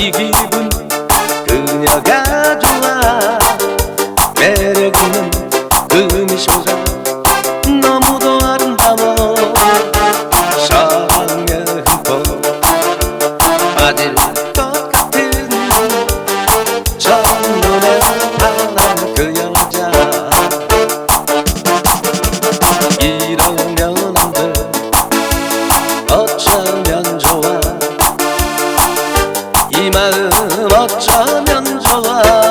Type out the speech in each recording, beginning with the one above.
ಈಗ 마음 어쩌면 좋아.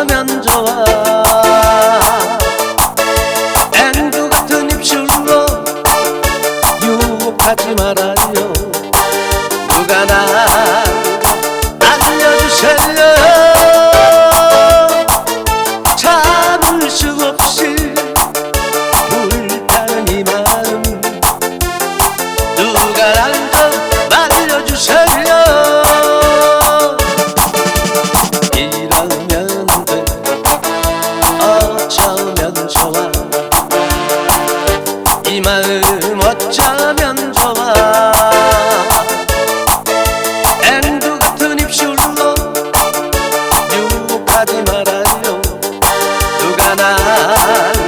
어쩌면 좋아 누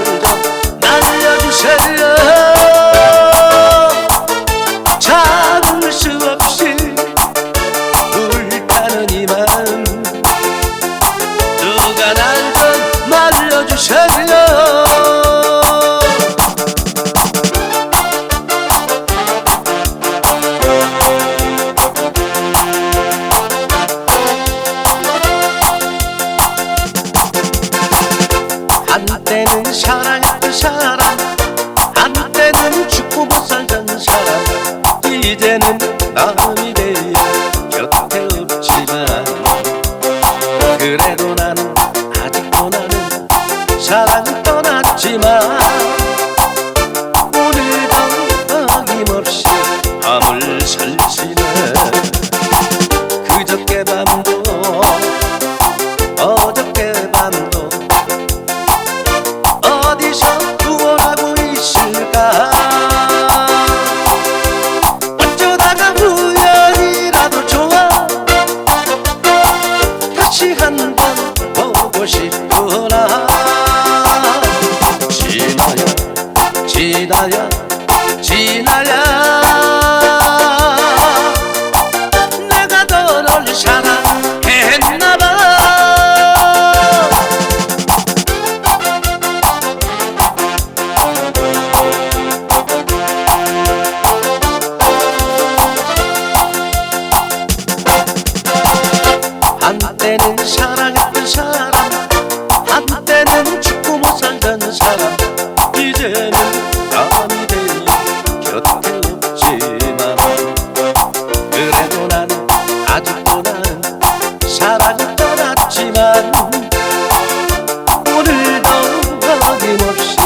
때는 사랑했던 사람 한때는 죽고 못 살던 사람 이제는 남이 되어 곁에 없지만. 그래도 나는 아직도 나는 사랑 떠났지만 한때는 사랑했던 사람 한때는 죽고 못 살던 사람. 이제는 남이 되어 곁에 없지만 그래도 나는 아직도 나는 사랑을 떠났지만 오늘도 어김없이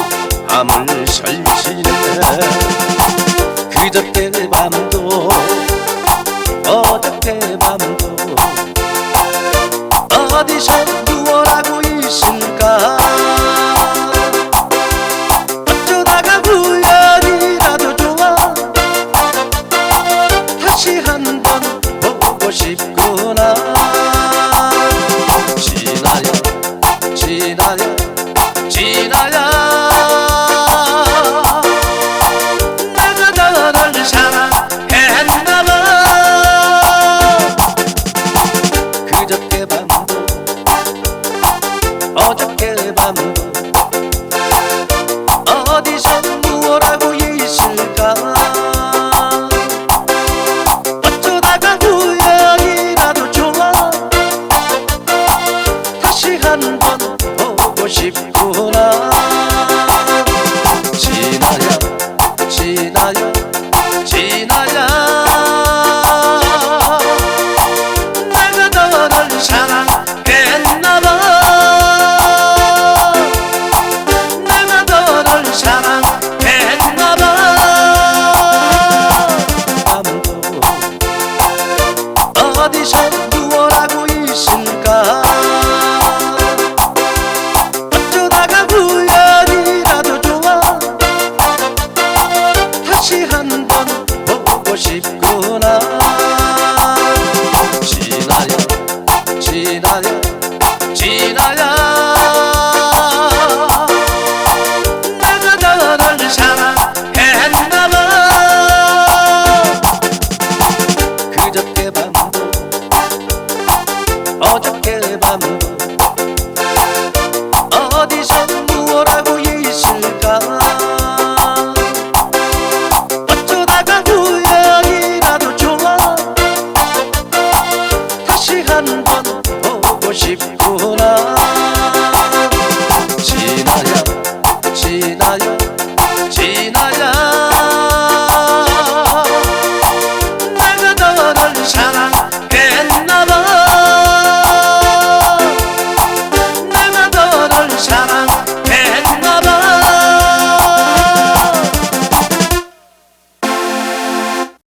밤을 설치네 그저께 밤도 어저께 밤도 어디서 누워라고 있을까? 어쩌다가 우연이라도 좋아. 다시 한번 보고 싶구나